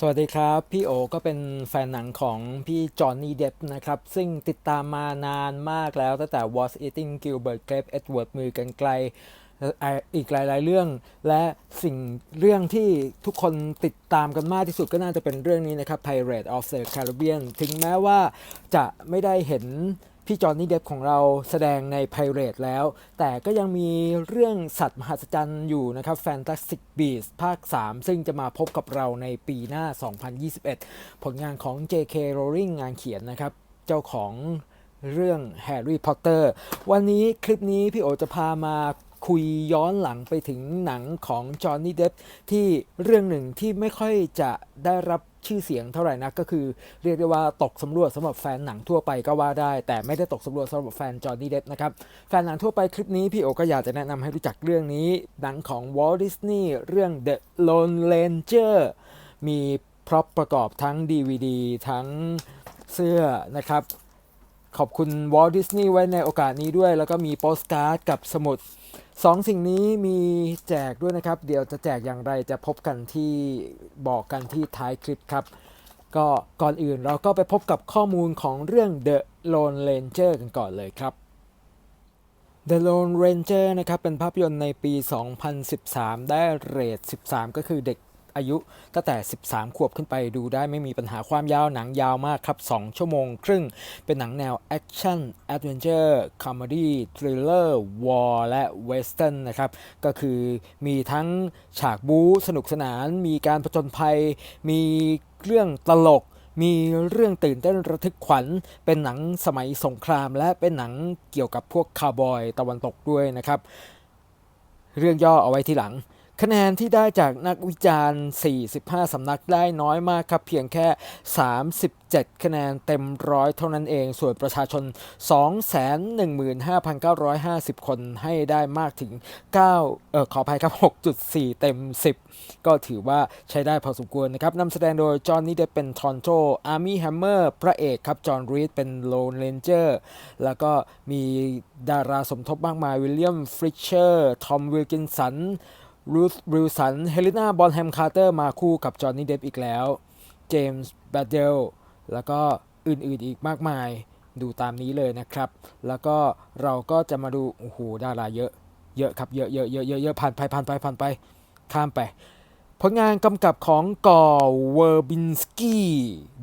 สวัสดีครับ พี่โอก็เป็นแฟนหนังของพี่จอห์นนี่เดฟนะครับ ซึ่งติดตามมานานมากแล้วตั้งแต่ Was Eating Gilbert Grape Edward มือกันไกล อีกหลาย ๆ เรื่อง และสิ่งเรื่องที่ทุกคนติดตามกันมากที่สุดก็น่าจะเป็นเรื่องนี้นะครับ Pirate of the Caribbean ถึงแม้ว่าจะไม่ได้เห็น พี่จอห์นนี่เดฟของเราแสดงใน Pirate แล้ว แต่ก็ยังมีเรื่องสัตว์มหัศจรรย์อยู่นะครับ Fantastic Beasts ภาค 3 ซึ่งจะมาพบกับเราในปีหน้า 2021 ผลงานของ J.K. Rowling งานเขียนนะครับ เจ้าของเรื่อง Harry Potter วันนี้คลิปนี้พี่โอจะพามาคุยย้อนหลังไปถึงหนังของจอห์นนี่เดฟที่เรื่องหนึ่งที่ไม่ค่อยจะได้รับ ชื่อเสียงเท่าไหร่นักก็คือเรียกได้ว่าตกสำรวจสำหรับแฟนหนังทั่วไปก็ว่าได้ แต่ไม่ได้ตกสำรวจสำหรับแฟนจอห์นนี่เดฟนะครับ แฟนหนังทั่วไปคลิปนี้พี่โอก็อยากจะแนะนำให้รู้จักเรื่องนี้ หนังของ Walt Disney เรื่อง The Lone Ranger มีพร็อพประกอบทั้ง DVD ทั้งเสื้อนะครับ ขอบคุณวอลดิสนีย์ไว้ในโอกาสนี้ด้วย แล้วก็มีโปสการ์ดกับสมุด สองสิ่งนี้มีแจกด้วยนะครับ เดี๋ยวจะแจกอย่างไรจะพบกันที่บอกกันที่ท้ายคลิปครับ ก็ก่อนอื่นเราก็ไปพบกับข้อมูลของเรื่อง The Lone Ranger กันก่อนเลยครับ The Lone Ranger นะครับเป็นภาพยนตร์ในปี 2013 ได้เรท 13 ก็คือเด็ก อายุตั้งแต่ 13 ขวบขึ้นไปดูได้ไม่มีปัญหาความยาวหนังยาวมากครับ 2 ชั่วโมงครึ่ง เป็นหนังแนวแอคชั่นแอดเวนเจอร์คอมเมดี้ทริลเลอร์วอร์และเวสเทิร์นนะครับก็คือมีทั้งฉากบู๊สนุกสนาน มีการผจญภัย มีเรื่องตลกมีเรื่องตื่นเต้นระทึกขวัญ เป็นหนังสมัยสงคราม และเป็นหนังเกี่ยวกับพวกคาวบอยตะวันตกด้วยนะครับ เรื่องย่อเอาไว้ทีหลัง คะแนนที่ได้จากนักวิจารณ์ 45 สำนักได้น้อยมากครับ เพียงแค่ 37 คะแนนเต็มร้อยเท่านั้นเอง ส่วนประชาชน 215,950 คนให้ได้มากถึง 9 เอ่อ ขออภัยครับ 6.4 เต็ม 10 ก็ถือว่าใช้ได้พอสมควรนะครับนำแสดงโดย จอห์นนี่เดเป็นทอนโจอาร์มี่แฮมเมอร์ พระเอกครับ จอห์นรีดเป็นโลนเ a นเจอร์ แล้วก็มีดาราสมทบมากมาย วิลเลียม ฟริชเชอร์ ทอม วิลกินสัน รูธบริวสัน เฮลิน่า บอนแฮม คาร์เตอร์ มาคู่กับจอห์นนี่เดฟอีกแล้ว เจมส์ แบดเดล แล้วก็อื่นๆอีกมากมาย ดูตามนี้เลยนะครับ แล้วก็เราก็จะมาดู โอ้โห ดาราเยอะ เยอะครับ เยอะเยอะเยอะเยอะเยอะผ่านไปผ่านไปผ่านไป ข้ามไป ผลงานกำกับของกอเวอร์บินสกี้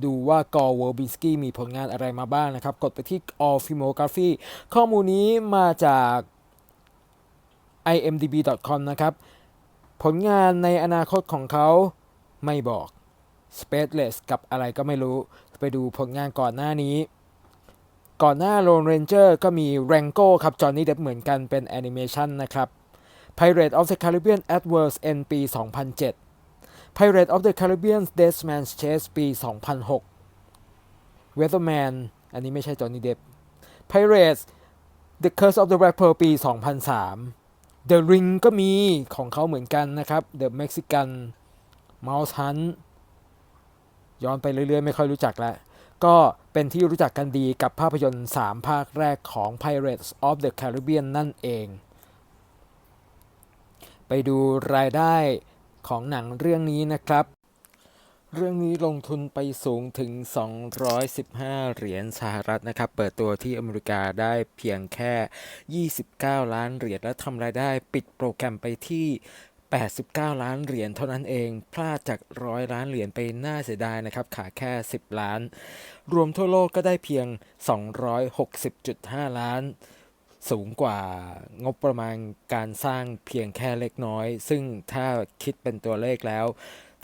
ดูว่ากอเวอร์บินสกี้มีผลงานอะไรมาบ้างนะครับ กดไปที่ All Filmography ข้อมูลนี้มาจาก imdb.com นะครับ ผลงานในอนาคตของเขาไม่บอก Spaceless กับอะไรก็ไม่รู้ ไปดูผลงานก่อนหน้านี้ ก่อนหน้า Lone Ranger ก็มี Rango ครับจอห์นนี่เดฟเหมือนกันเป็นแอนิเมชันนะครับ Pirate of the Caribbean at World's End ปี 2007 Pirate of the Caribbean Dead Man's Chase ปี 2006 Weatherman อันนี้ไม่ใช่จอห์นนี่เดฟ Pirates The Curse of the Black Pearl ปี 2003 The Ring ก็มีของเขาเหมือนกันนะครับ The Mexican Mouse Hunt ย้อนไปเรื่อยๆ ไม่ค่อยรู้จักแล้วก็เป็นที่รู้จักกันดีกับภาพยนตร์ 3 ภาคแรกของ Pirates of the Caribbean นั่นเอง ไปดูรายได้ของหนังเรื่องนี้นะครับ เรื่องนี้ลงทุนไปสูงถึง 215 เหรียญสหรัฐนะครับ เปิดตัวที่อเมริกาได้เพียงแค่ 29 ล้านเหรียญและทำรายได้ปิดโปรแกรมไปที่ 89 ล้านเหรียญเท่านั้นเอง พลาดจากร้อยล้านเหรียญไปน่าเสียดายนะครับ ขาแค่ 10 ล้าน รวมทั่วโลกก็ได้เพียง 260.5 ล้านสูงกว่างบประมาณการสร้างเพียงแค่เล็กน้อย ซึ่งถ้าคิดเป็นตัวเลขแล้ว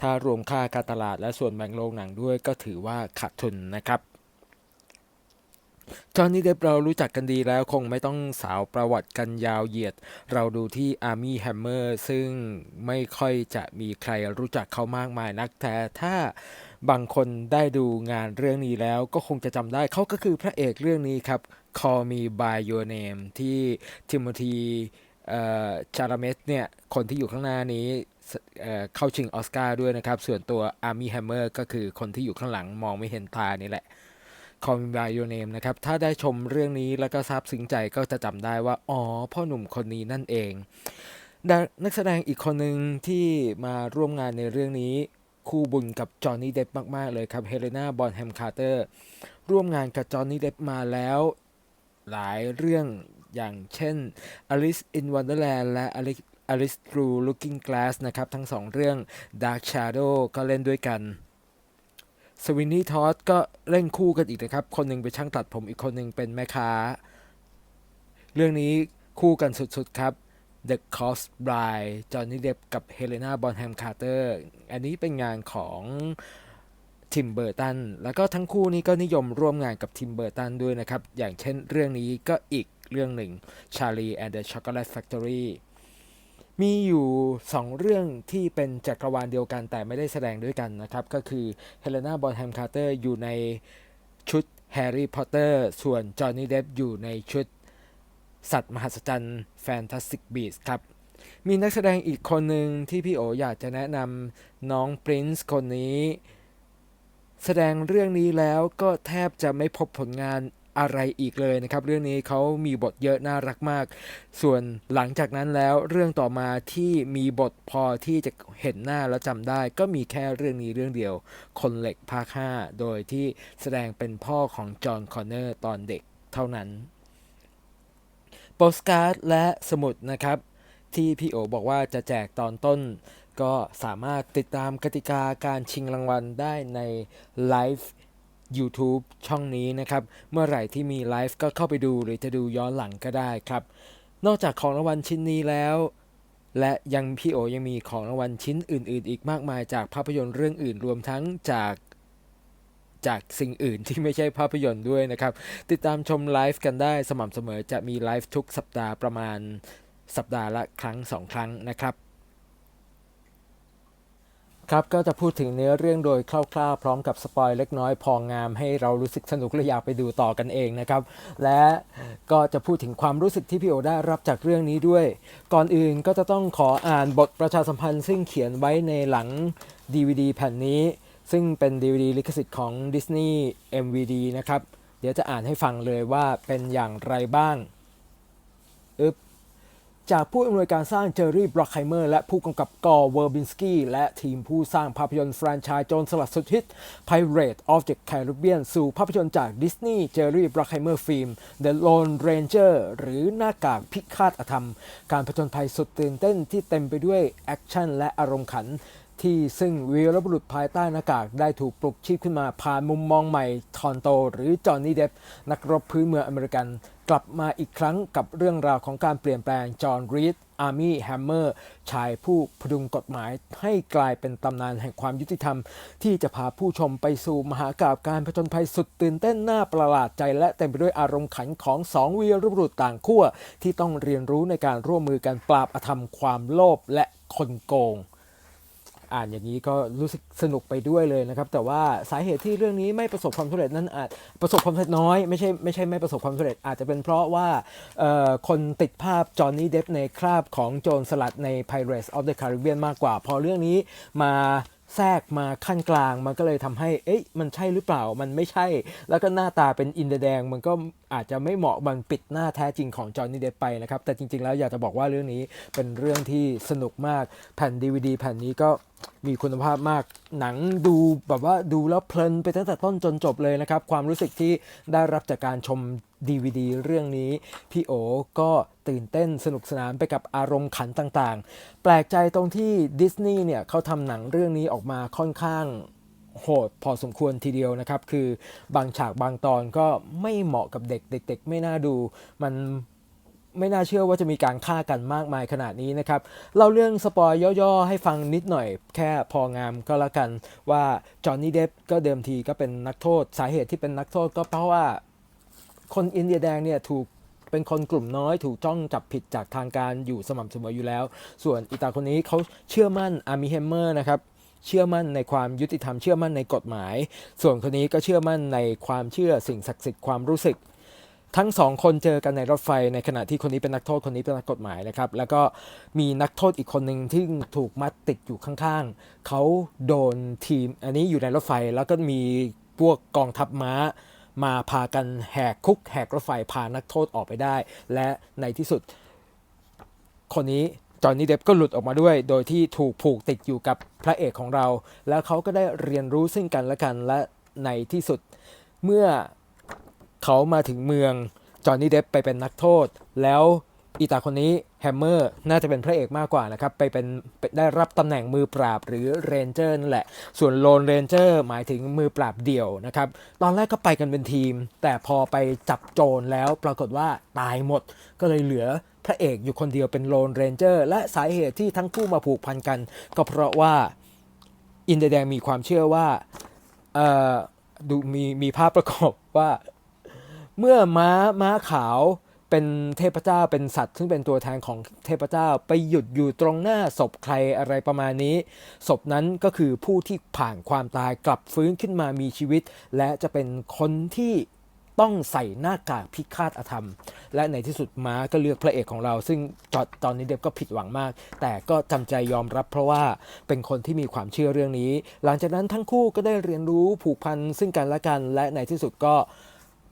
ถ้ารวมค่าการตลาดและส่วนแบ่งโรงหนังด้วยก็ถือว่าขาดทุนนะครับจอห์นนี่เดฟเรารู้จักกันดีแล้วคงไม่ต้องสาวประวัติกันยาวเหยียด เราดูที่ Army Hammer ซึ่งไม่ค่อยจะมีใครรู้จักเขามากมายนัก แต่ถ้าบางคนได้ดูงานเรื่องนี้แล้วก็คงจะจำได้เขาก็คือพระเอกเรื่องนี้ครับ Call Me by Your Name ที่ทิโมธีชาราเมสเนี่ย คนที่อยู่ข้างหน้านี้ เข้าชิงออสการ์ด้วยนะครับ ส่วนตัว Army Hammer ก็คือคนที่อยู่ข้างหลังมองไม่เห็นตานี่แหละ Call Me by Your Name นะครับ ถ้าได้ชมเรื่องนี้แล้วก็ซาบซึ้งใจก็จะจำได้ว่า อ๋อ พ่อหนุ่มคนนี้นั่นเอง นักแสดงอีกคนหนึ่งที่มาร่วมงานในเรื่องนี้คู่บุญกับจอห์นนี่เด p มาก ๆ เลยครับเฮเลนาบอนแฮมคาร์เตอร์ร่วมงานกับจอห์นนี่เด p มาแล้วหลายเรื่องอย่างเช่น Alice in Wonderland และ Alice Alice Through Looking Glass นะครับ ทั้งสองเรื่อง Dark Shadow ก็เล่นด้วยกันสวินนี่ทอสก็เล่นคู่กันอีกนะครับ คนหนึ่งเป็นช่างตัดผมอีกคนหนึ่งเป็นแม่ค้า เรื่องนี้คู่กันสุดๆครับ The Cost Bride จอห์นนี่เด p กับเฮเลนาบอนแฮมคาร์เตอร์อันนี้เป็นงานของทิมเบอร์ตัน แล้วก็ทั้งคู่นี้ก็นิยมร่วมงานกับทิมเบอร์ตันด้วยนะครับ อย่างเช่นเรื่องนี้ก็อีกเรื่องหนึ่ง Charlie and the Chocolate Factory มีอยู่ 2 เรื่องที่เป็นจักรวาลเดียวกันแต่ไม่ได้แสดงด้วยกันนะครับ ก็คือเฮเลนาบอนแฮมคาร์เตอร์อยู่ในชุดแฮร์รี่พอตเตอร์ส่วนจอห์นนี่เด p อยู่ในชุดสัตว์มหัศจรรย์ Fantastic Beasts ครับ มีนักแสดงอีกคนหนึ่งที่พี่โออยากจะแนะนำน้องปรินซ์คนนี้ แสดงเรื่องนี้แล้วก็แทบจะไม่พบผลงาน อะไรอีกเลยนะครับ เรื่องนี้เขามีบทเยอะน่ารักมาก ส่วนหลังจากนั้นแล้วเรื่องต่อมาที่มีบทพอที่จะเห็นหน้าแล้วจำได้ ก็มีแค่เรื่องนี้เรื่องเดียว คนเหล็กภาค5โดยที่แสดงเป็นพ่อของจอห์นคอนเนอร์ตอนเด็กเท่านั้นโปสการ์ดและสมุดนะครับ ที่พี่โอบอกว่าจะแจกตอนต้น ก็สามารถติดตามกติกาการชิงรางวัลได้ในไลฟ์ YouTube ช่องนี้นะครับ เมื่อไหร่ที่มีไลฟ์ก็เข้าไปดูหรือจะดูย้อนหลังก็ได้ครับ นอกจากของรางวัลชิ้นนี้แล้ว และยังพี่โอยังมีของรางวัลชิ้นอื่น ๆ อีกมากมายจากภาพยนตร์เรื่องอื่นรวมทั้งจากจากสิ่งอื่นที่ไม่ใช่ภาพยนตร์ด้วยนะครับ ติดตามชมไลฟ์กันได้สม่ำเสมอจะมีไลฟ์ทุกสัปดาห์ประมาณสัปดาห์ละครั้งสองครั้งนะครับ ครับก็จะพูดถึงเนื้อเรื่องโดยคร่าวๆ พร้อมกับสปอยเล็กน้อยพองามให้เรารู้สึกสนุกและอยากไปดูต่อกันเองนะครับ และก็จะพูดถึงความรู้สึกที่พี่โอได้รับจากเรื่องนี้ด้วย ก่อนอื่นก็จะต้องขออ่านบทประชาสัมพันธ์ซึ่งเขียนไว้ในหลัง DVD แผ่นนี้ ซึ่งเป็น DVD ลิขสิทธิ์ของ Disney MVD นะครับ เดี๋ยวจะอ่านให้ฟังเลยว่าเป็นอย่างไรบ้าง จากผู้อำนวยการสร้างเจอร์รี่บล็อกไฮเมอร์ และผู้กำกับกอเวอร์บินสกี้และทีมผู้สร้างภาพยนตร์แฟรนไชส์โจรสลัดสุดฮิต Pirate of the Caribbean สู่ภาพยนตร์จากดิสนีย์เจอร์รี่บล็อกไฮเมอร์ฟิล์ม The Lone Ranger หรือหน้ากากพิฆาตอธรรม การผจญภัยสุดตื่นเต้นที่เต็มไปด้วยแอคชั่นและอารมณ์ขัน ที่ซึ่งวีรบุรุษภายใต้หน้ากากได้ถูกปลุกชีพขึ้นมาผ่านมุมมองใหม่ทอนโต หรือจอห์นนี่เดฟนักรบพื้นเมืองอเมริกัน กลับมาอีกครั้งกับเรื่องราวของการเปลี่ยนแปลงจอห์นรีดอาร์มี่แฮมเมอร์ชายผู้พดุงกฎหมายให้กลายเป็นตำนานแห่งความยุติธรรม ที่จะพาผู้ชมไปสู่มหากราบการผจญภัยสุดตื่นเต้นน่าประหลาดใจ และเต็มไปด้วยอารมณ์ขันของสองวีรบุรุษต่างขั้วที่ต้องเรียนรู้ในการร่วมมือกันปราบอธรรมความโลภและคนโกง อ่านอย่างนี้ก็รู้สึกสนุกไปด้วยเลยนะครับ แต่ว่าสาเหตุที่เรื่องนี้ไม่ประสบความสำเร็จนั้นอาจประสบความสำเร็จน้อยไม่ใช่ไม่ใช่ไม่ประสบความสำเร็จอาจจะเป็นเพราะว่าคนติดภาพจอห์นนี่เดฟในคราบของโจรสลัดใน Pirates of the Caribbean มากกว่า พอเรื่องนี้มาแทรกมาขั้นกลางมันก็เลยทำให้ เอ๊ะ มันใช่หรือเปล่า มันไม่ใช่ แล้วก็หน้าตาเป็นอินเดียแดง มันก็อาจจะไม่เหมาะ มันปิดหน้าแท้จริงของจอห์นนี่เดฟไปนะครับ แต่จริง ๆ แล้วอยากจะบอกว่าเรื่องนี้เป็นเรื่องที่สนุกมาก แผ่น DVD แผ่นนี้ก็ มีคุณภาพมากหนังดูแบบว่าดูแล้วเพลินไปตั้งแต่ต้นจนจบเลยนะครับ ความรู้สึกที่ได้รับจากการชม DVD เรื่องนี้ พี่โอก็ตื่นเต้นสนุกสนานไปกับอารมณ์ขันต่างๆ แปลกใจตรงที่ดิสนีย์เนี่ยเขาทำหนังเรื่องนี้ออกมาค่อนข้างโหดพอสมควรทีเดียวนะครับ คือบางฉากบางตอนก็ไม่เหมาะกับเด็กเด็ก ๆ ไม่น่าดู มัน ไม่น่าเชื่อว่าจะมีการฆ่ากันมากมายขนาดนี้นะครับเล่าเรื่องสปอยย่อๆ ให้ฟังนิดหน่อยแค่พองามก็แล้วกันว่าจอห์นนี่เดฟก็เดิมทีก็เป็นนักโทษ สาเหตุที่เป็นนักโทษก็เพราะว่าคนอินเดียแดงเนี่ยถูกเป็นคนกลุ่มน้อยถูกจ้องจับผิดจากทางการอยู่สม่ำเสมออยู่แล้ว ส่วนอีตาคนนี้เขาเชื่อมั่นอาร์มิเฮมเมอร์นะครับเชื่อมั่นในความยุติธรรมเชื่อมั่นในกฎหมาย ส่วนคนนี้ก็เชื่อมั่นในความเชื่อสิ่งศักดิ์สิทธิ์ความรู้สึก ทั้งสองคนเจอกันในรถไฟในขณะที่คนนี้เป็นนักโทษคนนี้เป็นนักกฎหมายนะครับ แล้วก็มีนักโทษอีกคนหนึ่งที่ถูกมัดติดอยู่ข้างๆ เขาโดนทีมอันนี้อยู่ในรถไฟแล้วก็มีพวกกองทัพม้ามาพากันแหกคุกแหกรถไฟพานักโทษออกไปได้ และในที่สุด คนนี้จอห์นนี่เดฟก็หลุดออกมาด้วย โดยที่ถูกผูกติดอยู่กับพระเอกของเรา แล้วเขาก็ได้เรียนรู้ซึ่งกันและกันและในที่สุดเมื่อ เขามาถึงเมืองจอห์นนี่เดฟไปเป็นนักโทษ แล้วอีตาคนนี้แฮมเมอร์น่าจะเป็นพระเอกมากกว่านะครับ ไปเป็นได้รับตำแหน่งมือปราบหรือเรนเจอร์นั่นแหละ ส่วนโลนเรนเจอร์หมายถึงมือปราบเดี่ยวนะครับ ตอนแรกก็ไปกันเป็นทีม แต่พอไปจับโจรแล้วปรากฏว่าตายหมด ก็เลยเหลือพระเอกอยู่คนเดียวเป็นโลนเรนเจอร์และสาเหตุที่ทั้งคู่มาผูกพันกัน ก็เพราะว่าอินเดียแดงมีความเชื่อว่าดูมีมีภาพประกอบว่า เมื่อม้าม้าขาวเป็นเทพเจ้าเป็นสัตว์ ซึ่งเป็นตัวแทนของเทพเจ้าไปหยุดอยู่ตรงหน้าศพใครอะไรประมาณนี้ ศพนั้นก็คือผู้ที่ผ่านความตายกลับฟื้นขึ้นมามีชีวิต และจะเป็นคนที่ต้องใส่หน้ากากพิฆาตอธรรม และในที่สุดม้าก็เลือกพระเอกของเรา ซึ่งจอดตอนนี้เดฟก็ผิดหวังมาก แต่ก็จำใจยอมรับเพราะว่าเป็นคนที่มีความเชื่อเรื่องนี้ หลังจากนั้นทั้งคู่ก็ได้เรียนรู้ผูกพันซึ่งกันและกัน และในที่สุดก็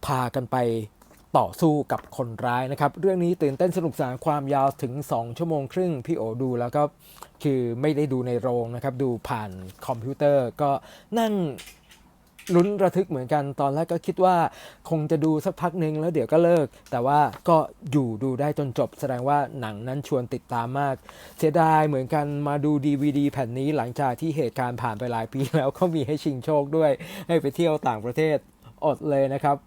พากันไปต่อสู้กับคนร้ายนะครับ เรื่องนี้ตื่นเต้นสนุกสนานความยาวถึง 2 ชั่วโมงครึ่ง พี่โอดูแล้วก็คือไม่ได้ดูในโรงนะครับ ดูผ่านคอมพิวเตอร์ก็นั่งลุ้นระทึกเหมือนกันตอนแรกก็คิดว่าคงจะดูสักพักหนึ่งแล้วเดี๋ยวก็เลิก แต่ว่าก็อยู่ดูได้จนจบ แสดงว่าหนังนั้นชวนติดตามมาก เสียดายเหมือนกันมาดู DVD แผ่นนี้หลังจากที่เหตุการณ์ผ่านไปหลายปีแล้วก็มีให้ชิงโชคด้วยให้ไปเที่ยวต่างประเทศอดเลยนะครับ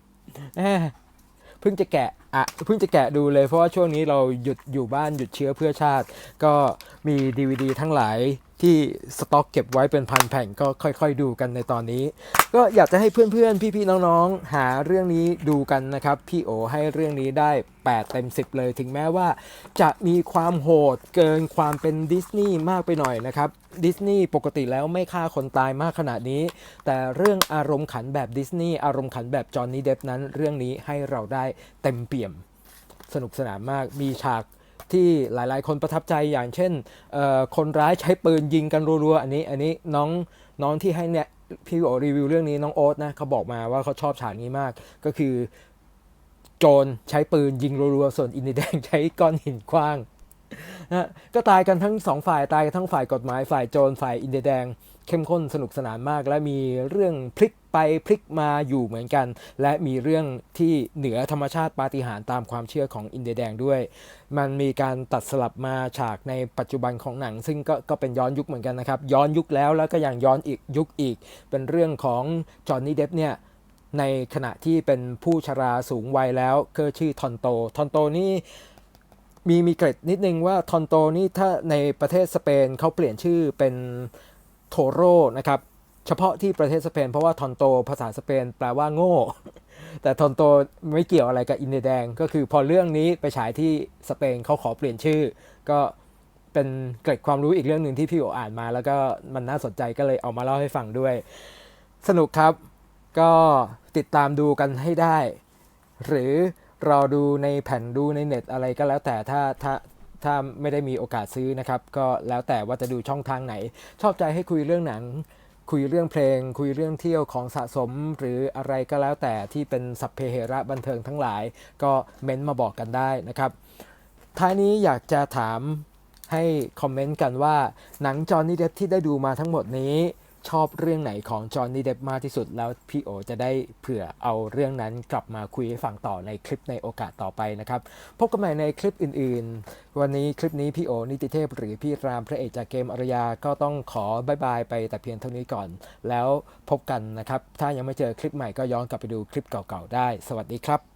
เพิ่งจะแกะอะเพิ่งจะแกะดูเลยเพราะว่าช่วงนี้เราหยุดอยู่บ้านหยุดเชื้อเพื่อชาติ ก็มี DVD ทั้งหลาย ที่สต็อกเก็บไว้เป็นพันแผ่นก็ค่อยๆดูกันในตอนนี้ ก็อยากจะให้เพื่อนๆ พี่ๆ น้องๆ หาเรื่องนี้ดูกันนะครับ พี่โอให้เรื่องนี้ได้ 8 เต็ม 10 เลย ถึงแม้ว่า จะมีความโหดเกินความเป็นดิสนีย์มากไปหน่อยนะครับดิสนีย์ปกติแล้วไม่ฆ่าคนตายมากขนาดนี้ แต่เรื่องอารมณ์ขันแบบดิสนีย์อารมณ์ขันแบบจอห์นนี่เดฟนั้นเรื่องนี้ให้เราได้เต็มเปี่ยมสนุกสนานมากมีฉาก ที่หลายๆ คนประทับใจอย่างเช่นคนร้ายใช้ปืนยิงกันรัวๆ อันนี้อันนี้น้องน้องที่ให้เนี่ยพี่โอรีวิวเรื่องนี้น้องโอ๊ตนะเขาบอกมาว่าเขาชอบฉากนี้มาก ก็คือ โจรใช้ปืนยิงรัวๆ ส่วนอินเดียแดงใช้ก้อนหินคว้าง นะก็ตายกันทั้งสองฝ่ายตายกันทั้งฝ่ายกฎหมายฝ่ายโจรฝ่ายอินเดียแดง เข้มข้นสนุกสนานมาก และมีเรื่องพลิกไปพลิกมาอยู่เหมือนกัน และมีเรื่องที่เหนือธรรมชาติปาฏิหาริย์ตามความเชื่อของอินเดียแดงด้วย มันมีการตัดสลับมาฉากในปัจจุบันของหนัง ซึ่งก็ก็เป็นย้อนยุคเหมือนกันนะครับ ย้อนยุคแล้วแล้วก็ยังย้อนอีกยุคอีก เป็นเรื่องของจอห์นนี่เดฟเนี่ยในขณะที่เป็นผู้ชราสูงวัยแล้วก็ชื่อทอนโต ทอนโตนี่ มีมีเกร็ดนิดนึงว่าทอนโตนี่ถ้าในประเทศสเปนเขาเปลี่ยนชื่อเป็นโทโรนะครับ เฉพาะที่ประเทศสเปน เพราะว่าทอนโตภาษาสเปนแปลว่าโง่ แต่ทอนโตไม่เกี่ยวอะไรกับอินเดียแดง ก็คือพอเรื่องนี้ไปฉายที่สเปนเขาขอเปลี่ยนชื่อ ก็เป็นเกร็ดความรู้อีกเรื่องหนึ่งที่พี่โออ่านมา แล้วก็มันน่าสนใจก็เลยเอามาเล่าให้ฟังด้วย สนุกครับ ก็ติดตามดูกันให้ได้ หรือ รอดูในแผ่นดูในเน็ตอะไรก็แล้วแต่ถ้าถ้าถ้าไม่ได้มีโอกาสซื้อนะครับ ก็แล้วแต่ว่าจะดูช่องทางไหน ชอบใจให้คุยเรื่องหนัง คุยเรื่องเพลง คุยเรื่องเที่ยวของสะสม หรืออะไรก็แล้วแต่ที่เป็นสัพเพเหระบันเทิงทั้งหลาย ก็เม้นต์มาบอกกันได้นะครับ ท้ายนี้อยากจะถามให้คอมเมนต์กันว่าหนังจอห์นนี่เดฟที่ได้ดูมาทั้งหมดนี้ ชอบเรื่องไหนของจอห์นนี่เดฟมากที่สุด แล้วพี่โอจะได้เผื่อเอาเรื่องนั้นกลับมาคุยให้ฟังต่อในคลิปในโอกาสต่อไปนะครับ พบกันใหม่ในคลิปอื่นๆ วันนี้คลิปนี้พี่โอนิติเทพ หรือพี่รามพระเอกจากเกมอารยาก็ต้องขอบายบายไปแต่เพียงเท่านี้ก่อน แล้วพบกันนะครับ ถ้ายังไม่เจอคลิปใหม่ก็ย้อนกลับไปดูคลิปเก่าๆได้ สวัสดีครับ